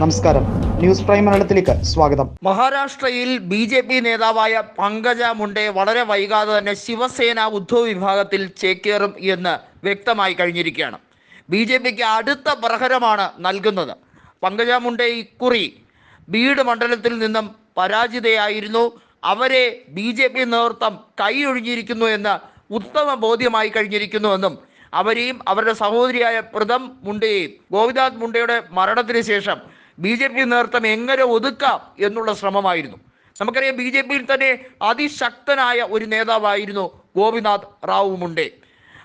നമസ്കാരം. News prime മലയാളത്തിലേക്ക് സ്വാഗതം. മഹാരാഷ്ട്രയിൽ ബി ജെ പി നേതാവായ പങ്കജ മുണ്ടെ വളരെ വൈകാതെ തന്നെ ശിവസേന ഉദ്ധവ് വിഭാഗത്തിൽ ചേക്കേറും എന്ന് വ്യക്തമായി കഴിഞ്ഞിരിക്കുകയാണ്. ബി ജെ പിക്ക് അടുത്ത പ്രഹരമാണ് നൽകുന്നത്. പങ്കജ മുണ്ടെ ഇക്കുറി ബീഡ് മണ്ഡലത്തിൽ നിന്നും പരാജിതയായിരുന്നു. അവരെ ബി ജെ പി നേതൃത്വം കൈയൊഴിഞ്ഞിരിക്കുന്നു എന്ന് ഉത്തമ ബോധ്യമായി കഴിഞ്ഞിരിക്കുന്നുവെന്നും അവരെയും അവരുടെ സഹോദരിയായ പ്രഥം മുണ്ടയെയും ഗോവിദാസ് മുണ്ടയുടെ മരണത്തിന് ശേഷം ബി ജെ പി നേതൃത്വം എങ്ങനെ ഒതുക്കാം എന്നുള്ള ശ്രമമായിരുന്നു. നമുക്കറിയാം ബി ജെ പിയിൽ തന്നെ അതിശക്തനായ ഒരു നേതാവായിരുന്നു ഗോപിനാഥ് റാവു മുണ്ടേ.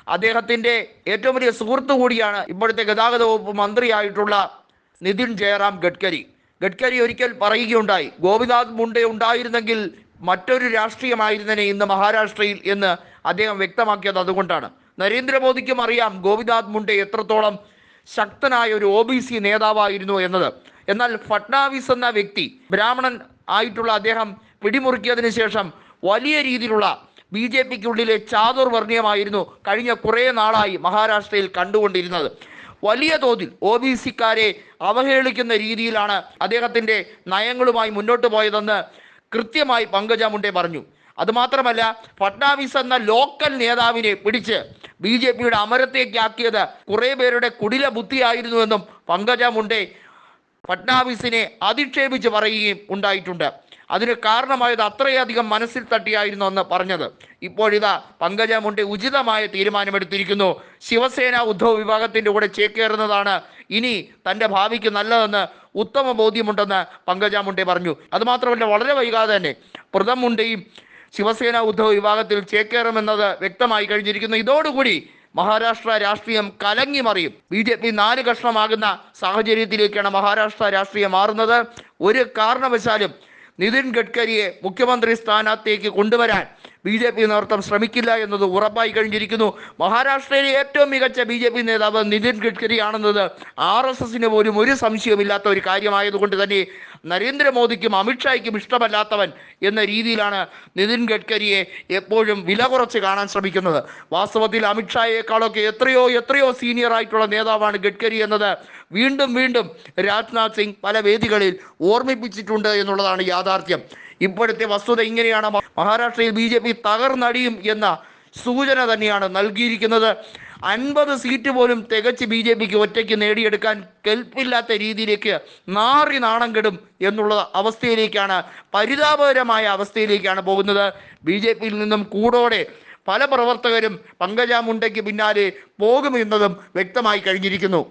അദ്ദേഹത്തിന്റെ ഏറ്റവും വലിയ സുഹൃത്തു കൂടിയാണ് ഇപ്പോഴത്തെ ഗതാഗത വകുപ്പ് മന്ത്രിയായിട്ടുള്ള നിതിൻ ജയറാം ഗഡ്കരി. ഗഡ്കരി ഒരിക്കൽ പറയുകയുണ്ടായി ഗോപിനാഥ് മുണ്ടേ ഉണ്ടായിരുന്നെങ്കിൽ മറ്റൊരു രാഷ്ട്രീയമായിരുന്നേ ഇന്ന് മഹാരാഷ്ട്രയിൽ എന്ന് അദ്ദേഹം വ്യക്തമാക്കിയത് അതുകൊണ്ടാണ്. നരേന്ദ്രമോദിക്കും അറിയാം ഗോപിനാഥ് മുണ്ടെ എത്രത്തോളം ശക്തനായ ഒരു ഒ നേതാവായിരുന്നു എന്നത്. എന്നാൽ ഫട്നാവിസ് എന്ന വ്യക്തി ബ്രാഹ്മണൻ ആയിട്ടുള്ള അദ്ദേഹം പിടിമുറുക്കിയതിനു ശേഷം വലിയ രീതിയിലുള്ള ബി ജെ പിക്കുള്ളിലെ ചാതുർവർണയമായിരുന്നു കഴിഞ്ഞ കുറേ നാളായി മഹാരാഷ്ട്രയിൽ കണ്ടുകൊണ്ടിരുന്നത്. വലിയ തോതിൽ ഒ ബി സിക്കാരെ അവഹേളിക്കുന്ന രീതിയിലാണ് അദ്ദേഹത്തിന്റെ നയങ്ങളുമായി മുന്നോട്ട് പോയതെന്ന് കൃത്യമായി പങ്കജ മുണ്ടെ പറഞ്ഞു. അതുമാത്രമല്ല ഫട്നാവിസ് എന്ന ലോക്കൽ നേതാവിനെ പിടിച്ച് ബി ജെ പിയുടെ അമരത്തേക്കാക്കിയത് കുറേ പേരുടെ കുടില ബുദ്ധിയായിരുന്നുവെന്നും പങ്കജ മുണ്ടെ ഫട്നാവിസിനെ അധിക്ഷേപിച്ച് പറയുകയും ഉണ്ടായിട്ടുണ്ട്. അതിന് കാരണമായത് അത്രയധികം മനസ്സിൽ തട്ടിയായിരുന്നു എന്ന് പറഞ്ഞത്. ഇപ്പോഴിതാ പങ്കജ മുണ്ടെ ഉചിതമായ തീരുമാനമെടുത്തിരിക്കുന്നു. ശിവസേന ഉദ്ധവ് വിഭാഗത്തിന്റെ കൂടെ ചേക്കേറുന്നതാണ് ഇനി തന്റെ ഭാവിക്ക് നല്ലതെന്ന് ഉത്തമ ബോധ്യമുണ്ടെന്ന് പങ്കജ മുണ്ടെ പറഞ്ഞു. അതുമാത്രമല്ല വളരെ വൈകാതെ തന്നെ പ്രഥം മുണ്ടയും ശിവസേന ഉദ്ധവ് വിഭാഗത്തിൽ ചേക്കേറുമെന്നത് വ്യക്തമായി കഴിഞ്ഞിരിക്കുന്നു. ഇതോടുകൂടി മഹാരാഷ്ട്ര രാഷ്ട്രീയം കലങ്ങി മറിയും. ബി ജെ പി നാല് കഷ്ണമാകുന്ന സാഹചര്യത്തിലേക്കാണ് മഹാരാഷ്ട്ര രാഷ്ട്രീയം മാറുന്നത്. ഒരു കാരണവശാലും നിതിൻ ഗഡ്കരിയെ മുഖ്യമന്ത്രി സ്ഥാനത്തേക്ക് കൊണ്ടുവരാൻ ബി ജെ പി നേതൃത്വം ശ്രമിക്കില്ല എന്നത് ഉറപ്പായി കഴിഞ്ഞിരിക്കുന്നു. മഹാരാഷ്ട്രയിലെ ഏറ്റവും മികച്ച ബി ജെ പി നേതാവ് നിതിൻ ഗഡ്കരി ആണെന്നത് ആർ എസ് എസിന് പോലും ഒരു സംശയമില്ലാത്ത ഒരു കാര്യമായതുകൊണ്ട് തന്നെ നരേന്ദ്രമോദിക്കും അമിത്ഷായ്ക്കും ഇഷ്ടമല്ലാത്തവൻ എന്ന രീതിയിലാണ് നിതിൻ ഗഡ്കരിയെ എപ്പോഴും വില കുറച്ച് കാണാൻ ശ്രമിക്കുന്നത്. വാസ്തവത്തിൽ അമിത്ഷായേക്കാളൊക്കെ എത്രയോ എത്രയോ സീനിയർ ആയിട്ടുള്ള നേതാവാണ് ഗഡ്കരി എന്നത് വീണ്ടും വീണ്ടും രാജ്നാഥ് സിംഗ് പല വേദികളിൽ ഓർമ്മിപ്പിച്ചിട്ടുണ്ട് എന്നുള്ളതാണ് യാഥാർത്ഥ്യം. ഇപ്പോഴത്തെ വസ്തുത ഇങ്ങനെയാണ്. മഹാരാഷ്ട്രയിൽ ബി ജെ പി തകർന്നടിയും എന്ന സൂചന തന്നെയാണ് നൽകിയിരിക്കുന്നത്. അൻപത് സീറ്റ് പോലും തികച്ച് ബി ജെ പിക്ക് ഒറ്റയ്ക്ക് നേടിയെടുക്കാൻ കെൽപ്പില്ലാത്ത രീതിയിലേക്ക് നാറി നാണം കെടും എന്നുള്ള അവസ്ഥയിലേക്കാണ് പരിതാപകരമായ അവസ്ഥയിലേക്കാണ് പോകുന്നത്. ബി ജെ പിയിൽ നിന്നും കൂടോടെ പല പ്രവർത്തകരും പങ്കജ മുണ്ടയ്ക്ക് പിന്നാലെ പോകുമെന്നതും വ്യക്തമായി കഴിഞ്ഞിരിക്കുന്നു.